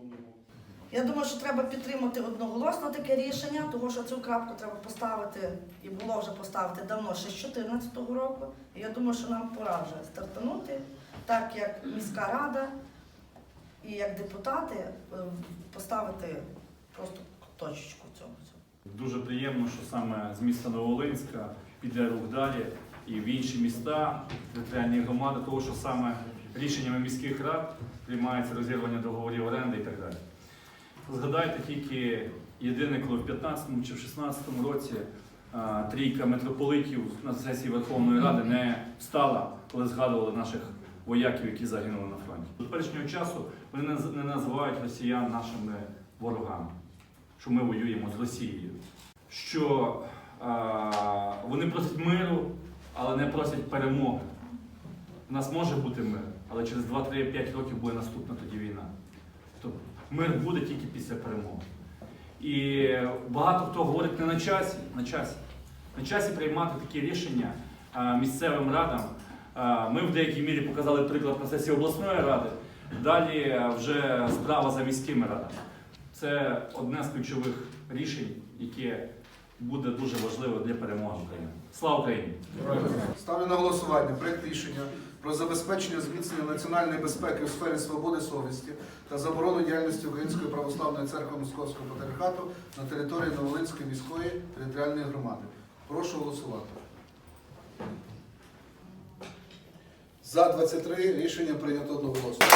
Верховному. Я думаю, що треба підтримати одноголосно таке рішення, тому що цю крапку треба поставити, і було вже поставити давно, ще з 2014 року. І я думаю, що нам пора вже стартанути, так як міська рада і як депутати е, поставити просто точечку цьому. Дуже приємно, що саме з міста Новолинська піде рух далі і в інші міста, територіальні громади, тому що саме рішеннями міських рад приймається розірвання договорів оренди Згадайте тільки єдине, коли в 15-му чи в 16-му році а, трійка митрополитів на сесії Верховної Ради не встала, коли згадували наших вояків, які загинули на фронті. До теперішнього часу вони не не називають росіян нашими ворогами що ми воюємо з Росією, що а, вони просять миру, але не просять перемоги. У нас може бути мир, але через 2-3-5 років буде наступна тоді війна. Тобто мир буде тільки після перемоги. І багато хто говорить не на часі, на часі. На часі приймати такі рішення місцевим радам. Ми в деякій мірі показали приклад на сесії обласної ради. Далі вже справа за міськими радами. Це одне з ключових рішень, яке буде дуже важливе для перемоги України. Слава Україні! Ставлю на голосування проект рішення про забезпечення зміцнення національної безпеки у сфері свободи совісті та заборону діяльності Української православної церкви Московського патріархату на території Новолинської міської територіальної громади. Прошу голосувати. За 23 рішення прийнято одноголосно.